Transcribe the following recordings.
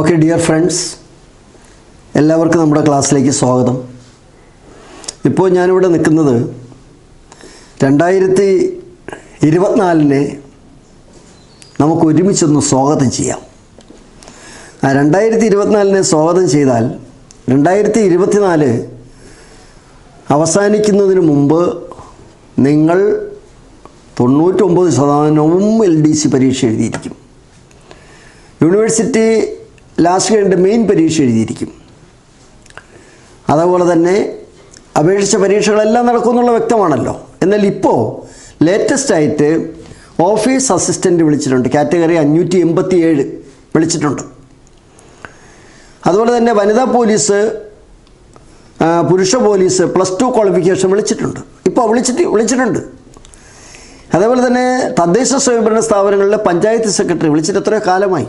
Okay dear friends എല്ലാവർക്കും നമ്മുടെ ക്ലാസ്സിലേക്ക് സ്വാഗതം. ഇപ്പോൾ ഞാനിവിടെ നിൽക്കുന്നത് രണ്ടായിരത്തി ഇരുപത്തിനാലിനെ നമുക്ക് ഒരുമിച്ചൊന്ന് സ്വാഗതം ചെയ്യാം. ആ രണ്ടായിരത്തി ഇരുപത്തിനാലിനെ സ്വാഗതം ചെയ്താൽ രണ്ടായിരത്തി ഇരുപത്തിനാല് അവസാനിക്കുന്നതിന് മുമ്പ് നിങ്ങൾ തൊണ്ണൂറ്റൊമ്പത് ശതമാനവും എൽ ഡി സി പരീക്ഷ എഴുതിയിരിക്കും. യൂണിവേഴ്സിറ്റി ലാസ്റ്റ് കഴിഞ്ഞിട്ട് മെയിൻ പരീക്ഷ എഴുതിയിരിക്കും. അതേപോലെ തന്നെ അപേക്ഷിച്ച പരീക്ഷകളെല്ലാം നടക്കുമെന്നുള്ള വ്യക്തമാണല്ലോ. എന്നാൽ ഇപ്പോൾ ലേറ്റസ്റ്റ് ആയിട്ട് ഓഫീസ് അസിസ്റ്റന്റ് വിളിച്ചിട്ടുണ്ട്. കാറ്റഗറി അഞ്ഞൂറ്റി എൺപത്തി ഏഴ് വിളിച്ചിട്ടുണ്ട്. അതുപോലെ തന്നെ വനിതാ പോലീസ് പുരുഷ പോലീസ് പ്ലസ് ടു ക്വാളിഫിക്കേഷൻ വിളിച്ചിട്ടുണ്ട്. ഇപ്പോൾ വിളിച്ചിട്ട് വിളിച്ചിട്ടുണ്ട്. അതേപോലെ തന്നെ തദ്ദേശ സ്വയംഭരണ സ്ഥാപനങ്ങളിലെ പഞ്ചായത്ത് സെക്രട്ടറി വിളിച്ചിട്ട് എത്രയോ കാലമായി.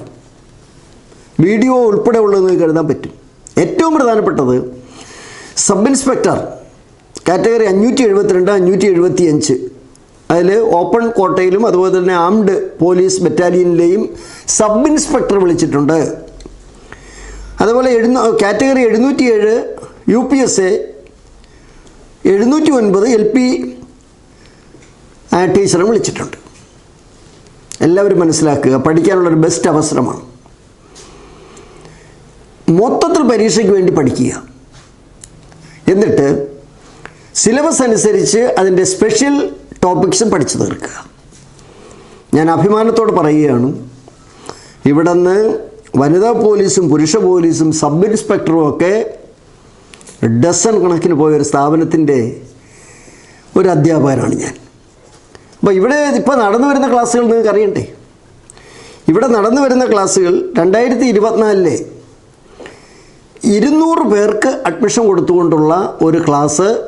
വീഡിയോ ഉൾപ്പെടെ ഉള്ളതെന്ന് കരുതാൻ പറ്റും. ഏറ്റവും പ്രധാനപ്പെട്ടത് സബ് ഇൻസ്പെക്ടർ കാറ്റഗറി അഞ്ഞൂറ്റി എഴുപത്തിരണ്ട് അഞ്ഞൂറ്റി എഴുപത്തി അഞ്ച് അതിൽ ഓപ്പൺ കോട്ടയിലും അതുപോലെ തന്നെ ആംഡ് പോലീസ് ബറ്റാലിയനിലെയും സബ് ഇൻസ്പെക്ടർ വിളിച്ചിട്ടുണ്ട്. അതുപോലെ എഴുന്നൂ കാറ്റഗറി എഴുന്നൂറ്റി ഏഴ് യു പി എസ് എ എഴുന്നൂറ്റി ഒൻപത് എൽ പി ടീച്ചറും വിളിച്ചിട്ടുണ്ട്. എല്ലാവരും മനസ്സിലാക്കുക പഠിക്കാനുള്ളൊരു ബെസ്റ്റ് അവസരമാണ്. മൊത്തത്തിൽ പരീക്ഷയ്ക്ക് വേണ്ടി പഠിക്കുക. എന്നിട്ട് സിലബസ് അനുസരിച്ച് അതിന്റെ സ്പെഷ്യൽ ടോപ്പിക്സും പഠിച്ചു തീർക്കുക. ഞാൻ അഭിമാനത്തോട് പറയുകയാണ് ഇവിടെ നിന്ന് വനിതാ പോലീസും പുരുഷ പോലീസും സബ് ഇൻസ്പെക്ടറും ഒക്കെ ഡസൺ കണക്കിന് പോയ ഒരു സ്ഥാപനത്തിന്റെ ഒരു അധ്യാപകനാണ് ഞാൻ. അപ്പോൾ ഇവിടെ ഇപ്പോൾ നടന്നു വരുന്ന ക്ലാസ്സുകൾ നിങ്ങൾക്ക് അറിയണ്ടേ ഇവിടെ നടന്നു വരുന്ന ക്ലാസ്സുകൾ രണ്ടായിരത്തി ഇരുപത്തിനാലിലെ ഇരുന്നൂറ് പേർക്ക് അഡ്മിഷൻ കൊടുത്തുകൊണ്ടുള്ള ഒരു ക്ലാസ്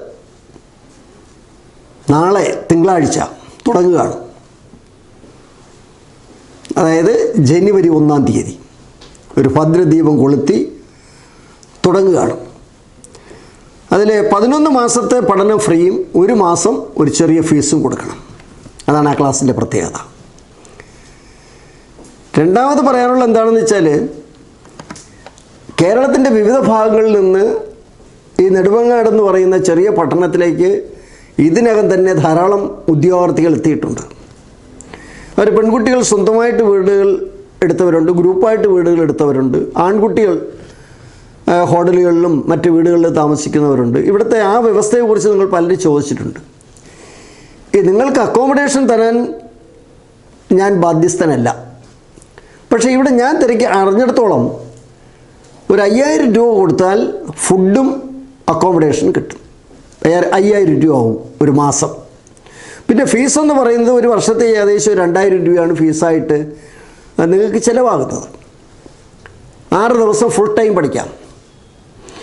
നാളെ തിങ്കളാഴ്ച തുടങ്ങുകയാണ്. അതായത് ജനുവരി ഒന്നാം തീയതി. ഒരു ഭദ്രദീപം കൊളുത്തി തുടങ്ങുകയാണ്. അതിൽ പതിനൊന്ന് മാസത്തെ പഠനം ഫ്രീയും ഒരു മാസം ഒരു ചെറിയ ഫീസും കൊടുക്കണം. അതാണ് ആ ക്ലാസ്സിന്റെ പ്രത്യേകത. രണ്ടാമത് പറയാനുള്ള എന്താണെന്ന് വെച്ചാൽ കേരളത്തിന്റെ വിവിധ ഭാഗങ്ങളിൽ നിന്ന് ഈ നെടുമങ്ങാട് എന്ന് പറയുന്ന ചെറിയ പട്ടണത്തിലേക്ക് ഇതിനകം തന്നെ ധാരാളം ഉദ്യോഗാർത്ഥികൾ എത്തിയിട്ടുണ്ട്. അവർ പെൺകുട്ടികൾ സ്വന്തമായിട്ട് വീടുകൾ എടുത്തവരുണ്ട് ഗ്രൂപ്പായിട്ട് വീടുകൾ എടുത്തവരുണ്ട് ആൺകുട്ടികൾ ഹോട്ടലുകളിലും മറ്റ് വീടുകളിൽ താമസിക്കുന്നവരുണ്ട്. ഇവിടുത്തെ ആ വ്യവസ്ഥയെക്കുറിച്ച് നിങ്ങൾ പലരും ചോദിച്ചിട്ടുണ്ട്. നിങ്ങൾക്ക് അക്കോമഡേഷൻ തരാൻ ഞാൻ ബാധ്യസ്ഥനല്ല. പക്ഷേ ഇവിടെ ഞാൻ തിരക്കി അറിഞ്ഞിടത്തോളം ഒരു അയ്യായിരം രൂപ കൊടുത്താൽ ഫുഡും അക്കോമഡേഷനും കിട്ടും. അയ്യാ- അയ്യായിരം രൂപ ആവും ഒരു മാസം. പിന്നെ ഫീസ് എന്ന് പറയുന്നത് ഒരു വർഷത്തെ ഏകദേശം രണ്ടായിരം രൂപയാണ് ഫീസായിട്ട് നിങ്ങൾക്ക് ചിലവാകുന്നത്. ആറ് ദിവസം ഫുൾ ടൈം പഠിക്കാം.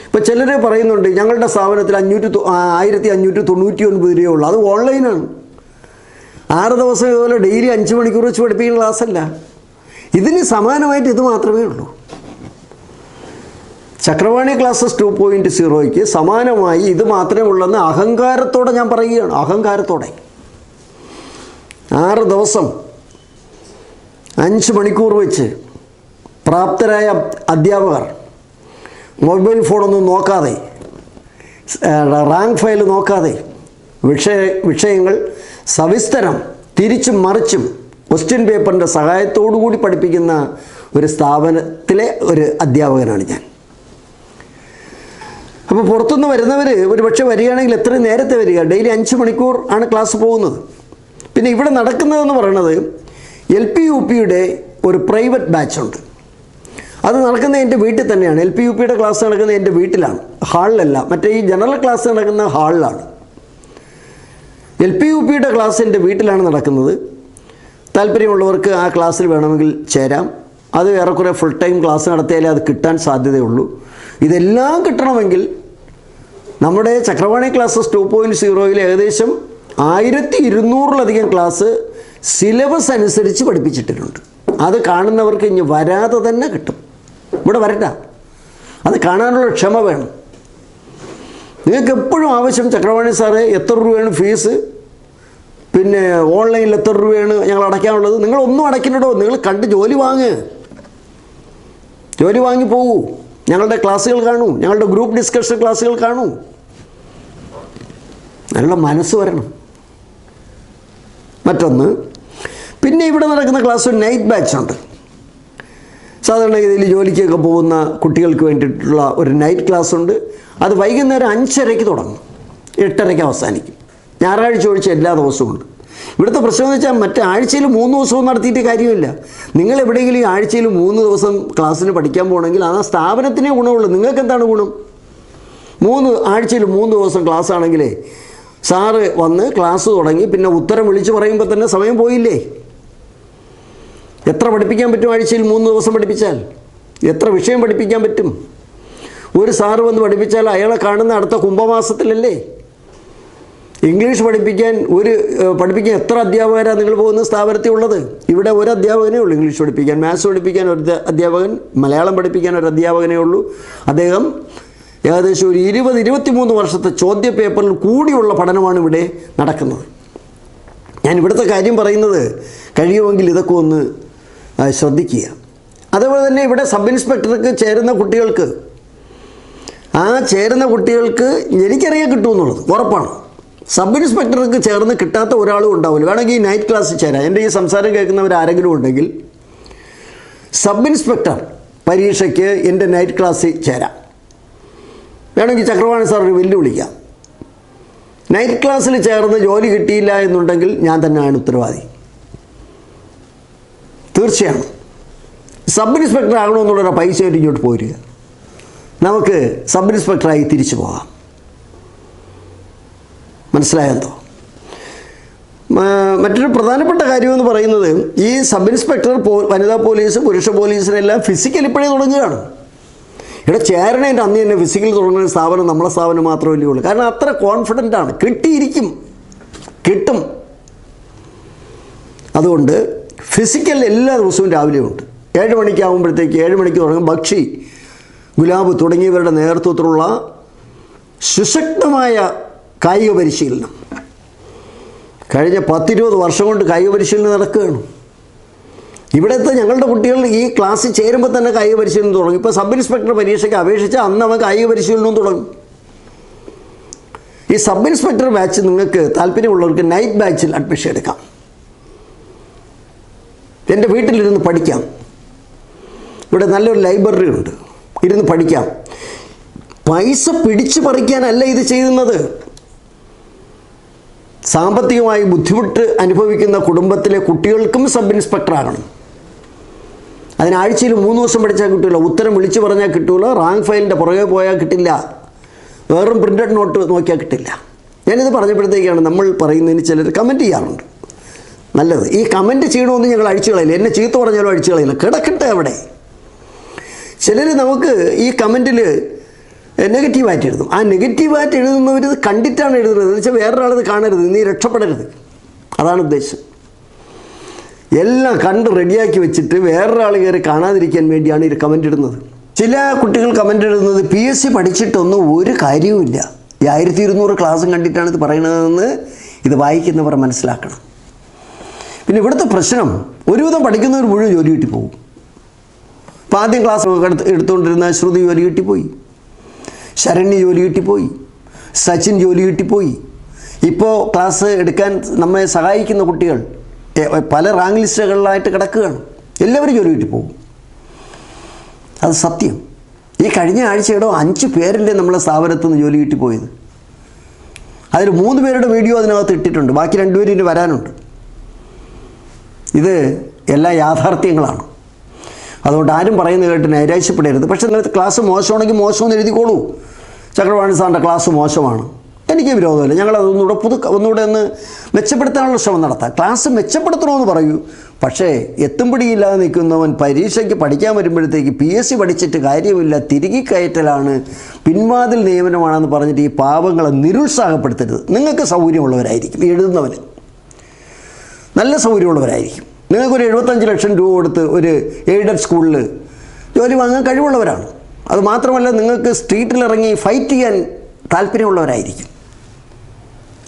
ഇപ്പോൾ ചിലർ പറയുന്നുണ്ട് ഞങ്ങളുടെ സ്ഥാപനത്തിൽ അഞ്ഞൂറ്റി ആയിരത്തി അഞ്ഞൂറ്റി തൊണ്ണൂറ്റി ഒൻപത് രൂപയുള്ളൂ അത് ഓൺലൈനാണ് ആറ് ദിവസം ഇതുപോലെ ഡെയിലി അഞ്ച് മണിക്കൂർ വെച്ച് പഠിപ്പിക്കുന്ന ക്ലാസ്സല്ല ഇതിന് സമാനമായിട്ട് ഇത് മാത്രമേ ഉള്ളൂ. ചക്രവാണി ക്ലാസ്സസ് ടു പോയിന്റ് സീറോയ്ക്ക് സമാനമായി ഇത് മാത്രമേ ഉള്ളെന്ന് അഹങ്കാരത്തോടെ ഞാൻ പറയുകയാണ്. അഹങ്കാരത്തോടെ. ആറ് ദിവസം അഞ്ച് മണിക്കൂർ വെച്ച് പ്രാപ്തരായ അധ്യാപകർ മൊബൈൽ ഫോണൊന്നും നോക്കാതെ റാങ്ക് ഫയൽ നോക്കാതെ വിഷയ വിഷയങ്ങൾ സവിസ്തരം തിരിച്ചും മറിച്ചും ക്വസ്റ്റ്യൻ പേപ്പറിന്റെ സഹായത്തോടു കൂടി പഠിപ്പിക്കുന്ന ഒരു സ്ഥാപനത്തിലെ ഒരു അധ്യാപകനാണ് ഞാൻ. അപ്പോൾ പുറത്തുനിന്ന് വരുന്നവർ ഒരു പക്ഷേ വരികയാണെങ്കിൽ എത്രയും നേരത്തെ വരിക. ഡെയിലി അഞ്ച് മണിക്കൂർ ആണ് ക്ലാസ് പോകുന്നത്. പിന്നെ ഇവിടെ നടക്കുന്നതെന്ന് പറയുന്നത് എൽ പി യു പിയുടെ ഒരു പ്രൈവറ്റ് ബാച്ചുണ്ട്. അത് നടക്കുന്നത് എന്റെ വീട്ടിൽ തന്നെയാണ്. എൽ പി യു പിയുടെ ക്ലാസ് നടക്കുന്നത് എന്റെ വീട്ടിലാണ്. ഹാളിലല്ല. മറ്റേ ഈ ജനറൽ ക്ലാസ് നടക്കുന്ന ഹാളിലാണ്. എൽ പി യു പിയുടെ ക്ലാസ് എന്റെ വീട്ടിലാണ് നടക്കുന്നത്. താല്പര്യമുള്ളവർക്ക് ആ ക്ലാസ്സിൽ വേണമെങ്കിൽ ചേരാം. അത് ഏറെക്കുറെ ഫുൾ ടൈം ക്ലാസ് നടത്തിയാലേ അത് കിട്ടാൻ സാധ്യതയുള്ളൂ. ഇതെല്ലാം കിട്ടണമെങ്കിൽ നമ്മുടെ ചക്രവാണി ക്ലാസ്സസ് ടു പോയിന്റ് സീറോയിൽ ഏകദേശം ആയിരത്തി ഇരുന്നൂറിലധികം ക്ലാസ് സിലബസ് അനുസരിച്ച് പഠിപ്പിച്ചിട്ടിട്ടുണ്ട്. അത് കാണുന്നവർക്ക് ഇനി വരാതെ തന്നെ കിട്ടും. ഇവിടെ വരണ്ട. അത് കാണാനുള്ള ക്ഷമ വേണം. നിങ്ങൾക്ക് എപ്പോഴും ആവശ്യം ചക്രവാണി സാറേ എത്ര രൂപയാണ് ഫീസ് പിന്നെ ഓൺലൈനിൽ എത്ര രൂപയാണ് ഞങ്ങൾ അടയ്ക്കാനുള്ളത്? നിങ്ങളൊന്നും അടയ്ക്കണ്ടോ നിങ്ങൾ കണ്ട് ജോലി വാങ്ങ്. ജോലി വാങ്ങി പോകൂ. ഞങ്ങളുടെ ക്ലാസ്സുകൾ കാണൂ ഞങ്ങളുടെ ഗ്രൂപ്പ് ഡിസ്കഷൻ ക്ലാസ്സുകൾ കാണൂ. നല്ല മനസ്സ് വരണം. മറ്റൊന്ന് പിന്നെ ഇവിടെ നടക്കുന്ന ക്ലാസ് ഒരു നൈറ്റ് ബാച്ച് ഉണ്ട് സാധാരണഗതിയിൽ ജോലിക്കൊക്കെ പോകുന്ന കുട്ടികൾക്ക് വേണ്ടിയിട്ടുള്ള ഒരു നൈറ്റ് ക്ലാസ് ഉണ്ട്. അത് വൈകുന്നേരം അഞ്ചരയ്ക്ക് തുടങ്ങും. എട്ടരയ്ക്ക് അവസാനിക്കും. ഞായറാഴ്ച ഒഴിച്ച് എല്ലാ ദിവസവും ഉണ്ട്. ഇവിടുത്തെ പ്രശ്നം എന്ന് വെച്ചാൽ മറ്റേ ആഴ്ചയിൽ മൂന്ന് ദിവസവും നടത്തിയിട്ട് കാര്യമില്ല. നിങ്ങൾ എവിടെയെങ്കിലും ആഴ്ചയിൽ മൂന്ന് ദിവസം ക്ലാസ്സിന് പഠിക്കാൻ പോകണമെങ്കിൽ ആ സ്ഥാപനത്തിനേ ഗുണമുള്ളൂ. നിങ്ങൾക്ക് എന്താണ് ഗുണം? മൂന്ന് ആഴ്ചയിൽ മൂന്ന് ദിവസം ക്ലാസ് ആണെങ്കിലേ സാറ് വന്ന് ക്ലാസ് തുടങ്ങി പിന്നെ ഉത്തരം വിളിച്ചു പറയുമ്പോൾ തന്നെ സമയം പോയില്ലേ? എത്ര പഠിപ്പിക്കാൻ പറ്റും ആഴ്ചയിൽ മൂന്ന് ദിവസം പഠിപ്പിച്ചാൽ? എത്ര വിഷയം പഠിപ്പിക്കാൻ പറ്റും? ഒരു സാറ് വന്ന് പഠിപ്പിച്ചാൽ അയാളെ കാണുന്ന അടുത്ത കുംഭമാസത്തിലല്ലേ? ഇംഗ്ലീഷ് പഠിപ്പിക്കാൻ ഒരു പഠിപ്പിക്കാൻ എത്ര അധ്യാപകരാണ് നിങ്ങൾ പോകുന്ന സ്ഥാപനത്തിൽ ഉള്ളത്? ഇവിടെ ഒരു അധ്യാപകനേ ഉള്ളൂ ഇംഗ്ലീഷ് പഠിപ്പിക്കാൻ. മാത്സ് പഠിപ്പിക്കാൻ ഒരു അധ്യാപകൻ മലയാളം പഠിപ്പിക്കാൻ ഒരു അധ്യാപകനേ ഉള്ളൂ. അദ്ദേഹം ഏകദേശം ഒരു ഇരുപത് ഇരുപത്തിമൂന്ന് വർഷത്തെ ചോദ്യ പേപ്പറിൽ കൂടിയുള്ള പഠനമാണ് ഇവിടെ നടക്കുന്നത്. ഞാൻ ഇവിടുത്തെ കാര്യം പറയുന്നത് കഴിയുമെങ്കിൽ ഇതൊക്കെ ഒന്ന് ശ്രദ്ധിക്കുക. അതേപോലെ തന്നെ ഇവിടെ സബ് ഇൻസ്പെക്ടർക്ക് ചേരുന്ന കുട്ടികൾക്ക് ആ ചേരുന്ന കുട്ടികൾക്ക് എനിക്കറിയാൻ കിട്ടുമെന്നുള്ളത്. ഉറപ്പാണ്. സബ് ഇൻസ്പെക്ടർക്ക് ചേർന്ന് കിട്ടാത്ത ഒരാളും ഉണ്ടാവില്ല. വേണമെങ്കിൽ ഈ നൈറ്റ് ക്ലാസ്സിൽ ചേരാം. എന്റെ ഈ സംസാരം കേൾക്കുന്നവർ ആരെങ്കിലും ഉണ്ടെങ്കിൽ സബ് ഇൻസ്പെക്ടർ പരീക്ഷയ്ക്ക് എന്റെ നൈറ്റ് ക്ലാസ്സിൽ ചേരാം. വേണമെങ്കിൽ ചക്രവാണി ഒരു വെല്ലുവിളിക്കാം. നൈറ്റ് ക്ലാസ്സിൽ ചേർന്ന് ജോലി കിട്ടിയില്ല എന്നുണ്ടെങ്കിൽ ഞാൻ തന്നെയാണ് ഉത്തരവാദി. തീർച്ചയാണ്. സബ് ഇൻസ്പെക്ടർ ആകണമെന്നുള്ളൊരു പൈസ ഇങ്ങോട്ട് പോരുക. നമുക്ക് സബ് ഇൻസ്പെക്ടറായി തിരിച്ചു പോകാം. മനസ്സിലായല്ലോ മ- മറ്റൊരു പ്രധാനപ്പെട്ട കാര്യമെന്ന് പറയുന്നത് ഈ സബ് ഇൻസ്പെക്ടർ പോ വനിതാ പോലീസ് പുരുഷ പോലീസിനെല്ലാം ഫിസിക്കൽ ഇപ്പോഴേ തുടങ്ങുകയാണ്. ഇവിടെ ചേരണേന്റെ അന്ന് തന്നെ ഫിസിക്കൽ തുടങ്ങുന്ന സ്ഥാപനം നമ്മളെ സ്ഥാപനം മാത്രമല്ലേ ഉള്ളൂ. കാരണം അത്ര കോൺഫിഡന്റ് ആണ്. കിട്ടിയിരിക്കും. കിട്ടും. അതുകൊണ്ട് ഫിസിക്കൽ എല്ലാ ദിവസവും രാവിലെ ഉണ്ട്. ഏഴ് മണിക്കാകുമ്പോഴത്തേക്ക് ഏഴ് മണിക്ക് തുടങ്ങും. ഭക്ഷി ഗുലാബ് തുടങ്ങിയവരുടെ നേതൃത്വത്തിലുള്ള സുശക്തമായ കായിക പരിശീലനം. കഴിഞ്ഞ പത്തിരുപത് വർഷം കൊണ്ട് കായിക പരിശീലനം നടക്കുകയാണ്. ഇവിടുത്തെ ഞങ്ങളുടെ കുട്ടികൾ ഈ ക്ലാസ്സിൽ ചേരുമ്പോൾ തന്നെ കായിക പരിശീലനം തുടങ്ങും. ഇപ്പോൾ സബ് ഇൻസ്പെക്ടർ പരീക്ഷയ്ക്ക് അപേക്ഷിച്ച് അന്ന് അവൻ കായിക പരിശീലനവും തുടങ്ങും. ഈ സബ് ഇൻസ്പെക്ടർ ബാച്ച് നിങ്ങൾക്ക് താല്പര്യമുള്ളവർക്ക് നൈറ്റ് ബാച്ചിൽ അഡ്മിഷൻ എടുക്കാം. എന്റെ വീട്ടിലിരുന്ന് പഠിക്കാം. ഇവിടെ നല്ലൊരു ലൈബ്രറി ഉണ്ട്. ഇരുന്ന് പഠിക്കാം. പൈസ പിടിച്ചു പറിക്കാനല്ല ഇത് ചെയ്യുന്നത്. സാമ്പത്തികമായി ബുദ്ധിമുട്ട് അനുഭവിക്കുന്ന കുടുംബത്തിലെ കുട്ടികൾക്കും സബ് ഇൻസ്പെക്ടർ ആകണം അതിനാഴ്ചയിൽ മൂന്ന് ദിവസം പഠിച്ചാൽ കിട്ടില്ല ഉത്തരം വിളിച്ചു പറഞ്ഞാൽ കിട്ടില്ല റാങ്ക് ഫയലിന്റെ പുറകെ പോയാൽ കിട്ടില്ല. വേറും പ്രിന്റഡ് നോട്ട് നോക്കിയാൽ കിട്ടില്ല. ഞാനിത് പറഞ്ഞപ്പോഴത്തേക്കാണ് നമ്മൾ പറയുന്നതിന് ചിലർ കമന്റ് ചെയ്യാറുണ്ട്. നല്ലത്. ഈ കമന്റ് ചെയ്യണമെന്ന് ഞങ്ങൾ അഴിച്ചു കളയില്ല. എന്നെ ചീത്ത പറഞ്ഞാലും അഴിച്ചു കളയില്ല. കിടക്കട്ടെ അവിടെ. ചിലർ നമുക്ക് ഈ കമന്റിൽ നെഗറ്റീവായിട്ട് എഴുതും. ആ നെഗറ്റീവായിട്ട് എഴുതുന്നവർ കണ്ടിട്ടാണ് എഴുതുന്നത്. എന്ന് വെച്ചാൽ വേറൊരാളത് കാണരുത്. നീ രക്ഷപ്പെടരുത്. അതാണ് ഉദ്ദേശം. എല്ലാം കണ്ട് റെഡിയാക്കി വെച്ചിട്ട് വേറൊരാൾ കയറി കാണാതിരിക്കാൻ വേണ്ടിയാണ് ഇത് കമന്റ് ഇടുന്നത്. ചില കുട്ടികൾ കമന്റ് ഇടുന്നത് പി എസ് സി പഠിച്ചിട്ടൊന്നും ഒരു കാര്യവുമില്ല ഈ ആയിരത്തി ഇരുന്നൂറ് ക്ലാസ്സും കണ്ടിട്ടാണ് ഇത് പറയണതെന്ന് ഇത് വായിക്കുന്നവർ മനസ്സിലാക്കണം. പിന്നെ ഇവിടുത്തെ പ്രശ്നം ഒരുവിധം പഠിക്കുന്നവർ മുഴുവൻ ജോലി കിട്ടിപ്പോകും. പോകും അപ്പോൾ ആദ്യം ക്ലാസ് എടുത്ത് എടുത്തുകൊണ്ടിരുന്ന ശ്രുതി ജോലി കിട്ടിപ്പോയി. ശരണ്യ ജോലി കിട്ടിപ്പോയി. സച്ചിൻ ജോലി കിട്ടിപ്പോയി. ഇപ്പോൾ ക്ലാസ് എടുക്കാൻ നമ്മെ സഹായിക്കുന്ന കുട്ടികൾ പല റാങ്ക് ലിസ്റ്റുകളിലായിട്ട് കിടക്കുകയാണ്. എല്ലാവരും ജോലി കിട്ടിപ്പോകും. അത് സത്യം. ഈ കഴിഞ്ഞ ആഴ്ചയുടെ അഞ്ച് പേരല്ലേ നമ്മളെ സ്ഥാപനത്തു നിന്ന് ജോലി കിട്ടിപ്പോയത്. അതിൽ മൂന്ന് പേരുടെ വീഡിയോ അതിനകത്ത് ഇട്ടിട്ടുണ്ട്. ബാക്കി രണ്ടുപേരും ഇനി വരാനുണ്ട്. ഇത് എല്ലാ യാഥാർത്ഥ്യങ്ങളാണ്. അതുകൊണ്ട് ആരും പറയുന്നത് കേട്ട് നൈരാശ്യപ്പെടരുത്. പക്ഷേ നിങ്ങൾക്ക് ക്ലാസ് മോശമാണെങ്കിൽ മോശമെന്ന് എഴുതിക്കോളൂ. ചക്രവാണി സാറിന്റെ ക്ലാസ് മോശമാണ്. എനിക്ക് വിരോധമില്ല. ഞങ്ങളതൊന്നുകൂടെ പുതു ഒന്നുകൂടെ ഒന്ന് മെച്ചപ്പെടുത്താനുള്ള ശ്രമം നടത്താം. ക്ലാസ് മെച്ചപ്പെടുത്തണമെന്ന് പറയൂ. പക്ഷേ എത്തുംപിടിയില്ലാതെ നിൽക്കുന്നവൻ പരീക്ഷയ്ക്ക് പഠിക്കാൻ വരുമ്പോഴത്തേക്ക് പി എസ് സി പഠിച്ചിട്ട് കാര്യമില്ല. തിരികെ കയറ്റലാണ്. പിൻവാതിൽ നിയമനമാണെന്ന് പറഞ്ഞിട്ട് ഈ പാവങ്ങളെ നിരുത്സാഹപ്പെടുത്തരുത്. നിങ്ങൾക്ക് സൗകര്യമുള്ളവരായിരിക്കും. എഴുതുന്നവന്. നല്ല സൗകര്യമുള്ളവരായിരിക്കും. നിങ്ങൾക്കൊരു എഴുപത്തഞ്ച് ലക്ഷം രൂപ കൊടുത്ത് ഒരു എയ്ഡഡ് സ്കൂളിൽ ജോലി വാങ്ങാൻ കഴിവുള്ളവരാണ്. അത് മാത്രമല്ല നിങ്ങൾക്ക് സ്ട്രീറ്റിലിറങ്ങി ഫൈറ്റ് ചെയ്യാൻ താല്പര്യമുള്ളവരായിരിക്കും.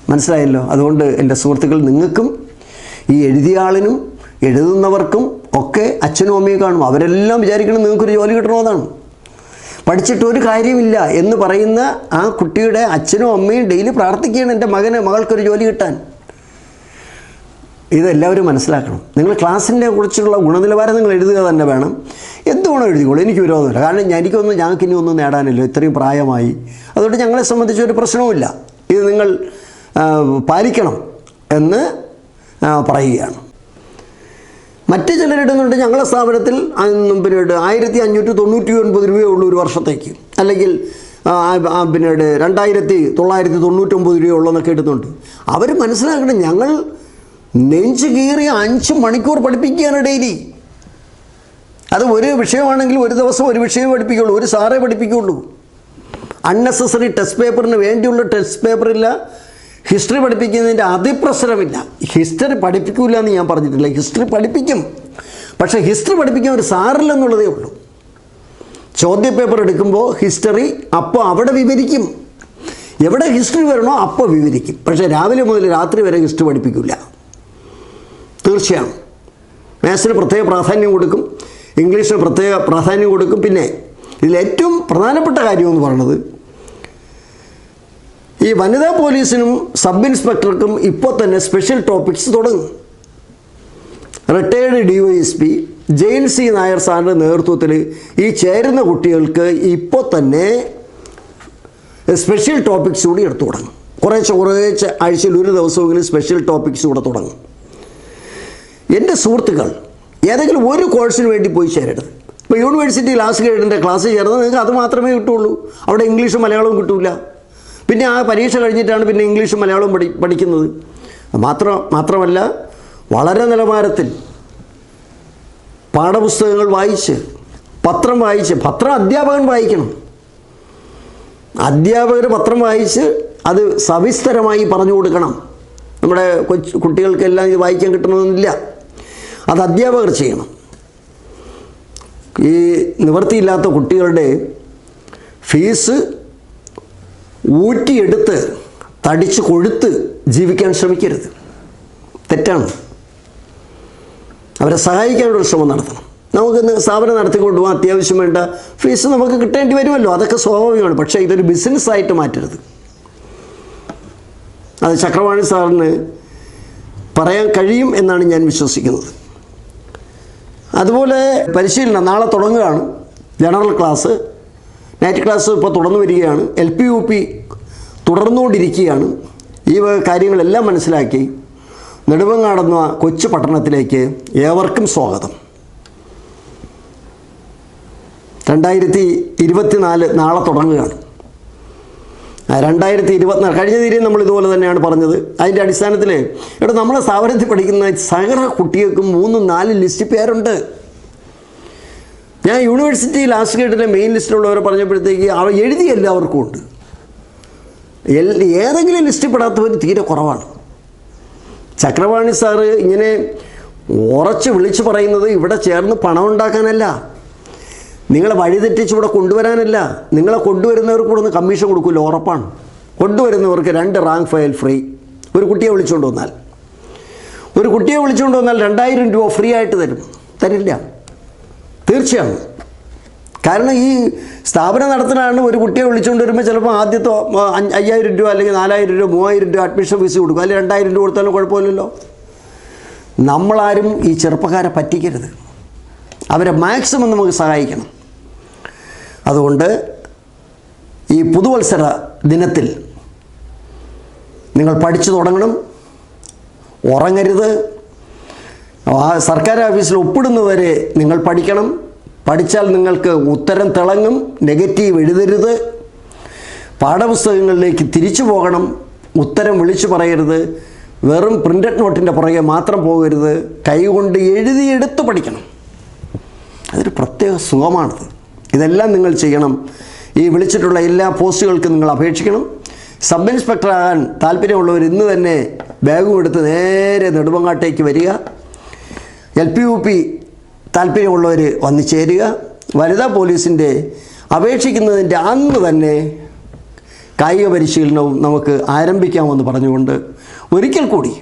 മനസ്സിലായല്ലോ? അതുകൊണ്ട് എന്റെ സുഹൃത്തുക്കൾ നിങ്ങൾക്കും ഈ എഴുതിയ ആളിനും എഴുതുന്നവർക്കും ഒക്കെ അച്ഛനും അമ്മയും കാണും. അവരെല്ലാം വിചാരിക്കണം നിങ്ങൾക്കൊരു ജോലി കിട്ടണമെന്നാണ് പഠിച്ചിട്ട് ഒരു കാര്യമില്ല എന്ന് പറയുന്ന ആ കുട്ടിയുടെ അച്ഛനും അമ്മയും ഡെയിലി പ്രാർത്ഥിക്കുകയാണ് എന്റെ മകന് മകൾക്കൊരു ജോലി കിട്ടാൻ. ഇതെല്ലാവരും മനസ്സിലാക്കണം. നിങ്ങൾ ക്ലാസ്സിനെ കുറിച്ചുള്ള ഗുണനിലവാരം നിങ്ങൾ എഴുതുക തന്നെ വേണം. എന്തുകൊണ്ടും എഴുതിക്കോളൂ? എനിക്ക് വിരോധമില്ല. കാരണം ഞാൻ- എനിക്കൊന്നും ഞങ്ങൾക്ക് ഇനി ഒന്നും നേടാനില്ല. ഇത്രയും പ്രായമായി. അതുകൊണ്ട് ഞങ്ങളെ സംബന്ധിച്ച് ഒരു പ്രശ്നവുമില്ല. ഇത് നിങ്ങൾ പാലിക്കണം എന്ന് പറയുകയാണ്. മറ്റ് ചിലരിടുന്നുണ്ട് ഞങ്ങളുടെ സ്ഥാപനത്തിൽ പിന്നീട് ആയിരത്തി അഞ്ഞൂറ്റി തൊണ്ണൂറ്റി ഒൻപത് രൂപയേ ഉള്ളൂ ഒരു വർഷത്തേക്ക്. അല്ലെങ്കിൽ പിന്നീട് രണ്ടായിരത്തി തൊള്ളായിരത്തി തൊണ്ണൂറ്റൊമ്പത് രൂപ ഉള്ളതെന്നൊക്കെ ഇടുന്നുണ്ട്. അവർ മനസ്സിലാക്കണം ഞങ്ങൾ നെഞ്ച് കീറി അഞ്ച് മണിക്കൂർ പഠിപ്പിക്കുകയാണ് ഡെയിലി. അത് ഒരു വിഷയമാണെങ്കിൽ ഒരു ദിവസം ഒരു വിഷയം പഠിപ്പിക്കുള്ളൂ ഒരു സാറേ പഠിപ്പിക്കുള്ളൂ. അൺനെസസറി ടെസ്റ്റ് പേപ്പറിന് വേണ്ടിയുള്ള ടെസ്റ്റ് പേപ്പറില്ല ഹിസ്റ്ററി പഠിപ്പിക്കുന്നതിന്റെ അതിപ്രസരമില്ല. ഹിസ്റ്ററി പഠിപ്പിക്കില്ല എന്ന് ഞാൻ പറഞ്ഞിട്ടില്ല ഹിസ്റ്ററി പഠിപ്പിക്കും. പക്ഷേ ഹിസ്റ്ററി പഠിപ്പിക്കാൻ ഒരു സാറില്ലെന്നുള്ളതേ ഉള്ളൂ. ചോദ്യ പേപ്പർ എടുക്കുമ്പോൾ ഹിസ്റ്ററി അപ്പോൾ അവിടെ വിവരിക്കും. എവിടെ ഹിസ്റ്ററി വരണോ അപ്പോൾ വിവരിക്കും. പക്ഷേ രാവിലെ മുതൽ രാത്രി വരെ ഹിസ്റ്ററി പഠിപ്പിക്കില്ല തീർച്ചയാണ്. മാത്സിന് പ്രത്യേക പ്രാധാന്യം കൊടുക്കും ഇംഗ്ലീഷിന് പ്രത്യേക പ്രാധാന്യം കൊടുക്കും. പിന്നെ ഇതിൽ ഏറ്റവും പ്രധാനപ്പെട്ട കാര്യമെന്ന് പറയുന്നത് ഈ വനിതാ പോലീസിനും സബ് ഇൻസ്പെക്ടർക്കും ഇപ്പോൾ തന്നെ സ്പെഷ്യൽ ടോപ്പിക്സ് തുടങ്ങും. Retired D Y S P Jain C Nair സാറിന്റെ നേതൃത്വത്തിൽ ഈ ചേരുന്ന കുട്ടികൾക്ക് ഇപ്പോൾ തന്നെ സ്പെഷ്യൽ ടോപ്പിക്സ് കൂടി എടുത്തു തുടങ്ങും. കുറേശ്ശെ കുറേശ്ശെ ആഴ്ചയിൽ ഒരു ദിവസമെങ്കിലും സ്പെഷ്യൽ ടോപ്പിക്സ് കൂടെ തുടങ്ങും. എന്റെ സുഹൃത്തുക്കൾ ഏതെങ്കിലും ഒരു കോഴ്സിന് വേണ്ടി പോയി ചേരരുത്. ഇപ്പോൾ യൂണിവേഴ്സിറ്റി ക്ലാസ് ഗ്രേഡിന്റെ ക്ലാസ് ചേർന്ന് നിങ്ങൾക്ക് അത് മാത്രമേ കിട്ടുള്ളൂ. അവിടെ ഇംഗ്ലീഷും മലയാളവും കിട്ടില്ല പിന്നെ ആ പരീക്ഷ കഴിഞ്ഞിട്ടാണ് പിന്നെ ഇംഗ്ലീഷും മലയാളവും പഠി പഠിക്കുന്നത്. മാത്രം മാത്രമല്ല വളരെ നിലവാരത്തിൽ പാഠപുസ്തകങ്ങൾ വായിച്ച് പത്രം വായിച്ച് പത്രം അധ്യാപകൻ വായിക്കണം. അധ്യാപകർ പത്രം വായിച്ച് അത് സവിസ്തരമായി പറഞ്ഞു കൊടുക്കണം. നമ്മുടെ കൊച്ചു കുട്ടികൾക്കെല്ലാം ഇത് വായിക്കാൻ കിട്ടണമെന്നില്ല. അത് അധ്യാപകർ ചെയ്യണം. ഈ നിവൃത്തിയില്ലാത്ത കുട്ടികളുടെ ഫീസ് ഊറ്റിയെടുത്ത് തടിച്ച് കൊഴുത്ത് ജീവിക്കാൻ ശ്രമിക്കരുത്. തെറ്റാണ്. അവരെ സഹായിക്കാനുള്ള ശ്രമം നടത്തണം. നമുക്ക് സ്ഥാപനം നടത്തിക്കൊണ്ട് പോകാൻ അത്യാവശ്യം വേണ്ട ഫീസ് നമുക്ക് കിട്ടേണ്ടി വരുമല്ലോ. അതൊക്കെ സ്വാഭാവികമാണ്. പക്ഷേ ഇതൊരു ബിസിനസ്സായിട്ട് മാറ്റരുത്. അത് ചക്രവാണി സാറിന് പറയാൻ കഴിയും എന്നാണ് ഞാൻ വിശ്വസിക്കുന്നത്. അതുപോലെ പരിശീലനം നാളെ തുടങ്ങുകയാണ്. ജനറൽ ക്ലാസ് നൈറ്റ് ക്ലാസ് ഇപ്പോൾ തുടർന്നു വരികയാണ്. എൽ പി യു പി തുടർന്നുകൊണ്ടിരിക്കുകയാണ്. ഈ കാര്യങ്ങളെല്ലാം മനസ്സിലാക്കി നെടുവങ്ങാടുന്ന കൊച്ചു പട്ടണത്തിലേക്ക് ഏവർക്കും സ്വാഗതം. രണ്ടായിരത്തി ഇരുപത്തിനാല് നാളെ തുടങ്ങുകയാണ്. രണ്ടായിരത്തി ഇരുപത്തിനാല് കഴിഞ്ഞ തീരെയും നമ്മൾ ഇതുപോലെ തന്നെയാണ് പറഞ്ഞത്. അതിന്റെ അടിസ്ഥാനത്തിൽ ഇവിടെ നമ്മളെ സ്ഥാപനത്തിൽ പഠിക്കുന്ന സകല കുട്ടികൾക്കും മൂന്നും നാല് ലിസ്റ്റ് പേരുണ്ട്. ഞാൻ യൂണിവേഴ്സിറ്റി ലാസ്റ്റ് ഗേറ്റിലെ മെയിൻ ലിസ്റ്റിലുള്ളവരെ പറഞ്ഞപ്പോഴത്തേക്ക് അവ എഴുതി എല്ലാവർക്കും ഉണ്ട്. ഏതെങ്കിലും ലിസ്റ്റിൽ പെടാത്തവർ തീരെ കുറവാണ്. ചക്രവാണി സാറ് ഇങ്ങനെ ഉറച്ച് വിളിച്ചു പറയുന്നത് ഇവിടെ ചേർന്ന് പണം ഉണ്ടാക്കാനല്ല. നിങ്ങളെ വഴിതെറ്റിച്ച് ഇവിടെ കൊണ്ടുവരാനല്ല. നിങ്ങളെ കൊണ്ടുവരുന്നവർക്ക് ഇവിടെ നിന്ന് കമ്മീഷൻ കൊടുക്കില്ല ഉറപ്പാണ്. കൊണ്ടുവരുന്നവർക്ക് രണ്ട് റാങ്ക് ഫയൽ ഫ്രീ ഒരു കുട്ടിയെ വിളിച്ചുകൊണ്ട് വന്നാൽ. ഒരു കുട്ടിയെ വിളിച്ചുകൊണ്ട് വന്നാൽ രണ്ടായിരം രൂപ ഫ്രീ ആയിട്ട് തരും. തരില്ല. തീർച്ചയാണ്. കാരണം ഈ സ്ഥാപനം നടത്തുന്നതാണ് ഒരു കുട്ടിയെ വിളിച്ചുകൊണ്ട് വരുമ്പോൾ ചിലപ്പോൾ ആദ്യത്തെ അയ്യായിരം രൂപ അല്ലെങ്കിൽ നാലായിരം രൂപ മൂവായിരം രൂപ അഡ്മിഷൻ ഫീസ് കൊടുക്കും. അല്ലെങ്കിൽ രണ്ടായിരം രൂപ കൊടുത്താലും കുഴപ്പമില്ലല്ലോ. നമ്മളാരും ഈ ചെറുപ്പക്കാരെ പറ്റിക്കരുത്. അവരെ മാക്സിമം നമുക്ക് സഹായിക്കണം. അതുകൊണ്ട് ഈ പുതുവത്സര ദിനത്തിൽ നിങ്ങൾ പഠിച്ചു തുടങ്ങണം. ഉറങ്ങരുത്. ആ സർക്കാർ ഓഫീസിൽ ഒപ്പിടുന്നവരെ നിങ്ങൾ പഠിക്കണം. പഠിച്ചാൽ നിങ്ങൾക്ക് ഉത്തരം തിളങ്ങും. നെഗറ്റീവ് എഴുതരുത്. പാഠപുസ്തകങ്ങളിലേക്ക് തിരിച്ചു പോകണം. ഉത്തരം വിളിച്ചു പറയരുത്. വെറും പ്രിന്റഡ് നോട്ടിന്റെ പുറകെ മാത്രം പോകരുത്. കൈകൊണ്ട് എഴുതിയെടുത്ത് പഠിക്കണം. അതൊരു പ്രത്യേക സുഖമാണത്. ഇതെല്ലാം നിങ്ങൾ ചെയ്യണം. ഈ വിളിച്ചിട്ടുള്ള എല്ലാ പോസ്റ്റുകൾക്കും നിങ്ങൾ അപേക്ഷിക്കണം. സബ് ഇൻസ്പെക്ടർ ആകാൻ താല്പര്യമുള്ളവർ ഇന്ന് തന്നെ ബാഗും എടുത്ത് നേരെ നെടുമങ്ങാട്ടേക്ക് വരിക. എൽ പി യു പി താല്പര്യമുള്ളവർ വന്നു ചേരുക. വനിതാ പോലീസിന്റെ അപേക്ഷിക്കുന്നതിന്റെ അന്ന് തന്നെ കായിക പരിശീലനവും നമുക്ക് ആരംഭിക്കാമെന്ന് പറഞ്ഞുകൊണ്ട് ഒരിക്കൽ കൂടി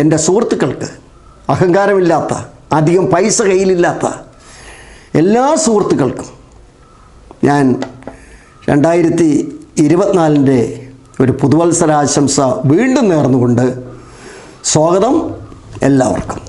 എന്റെ സുഹൃത്തുക്കൾക്ക് അഹങ്കാരമില്ലാത്ത അധികം പൈസ കയ്യിലില്ലാത്ത എല്ലാ സുഹൃത്തുക്കൾക്കും ഞാൻ രണ്ടായിരത്തി ഇരുപത്തിനാലിന്റെ ഒരു പുതുവത്സരാശംസ വീണ്ടും നേർന്നുകൊണ്ട് സ്വാഗതം എല്ലാവർക്കും.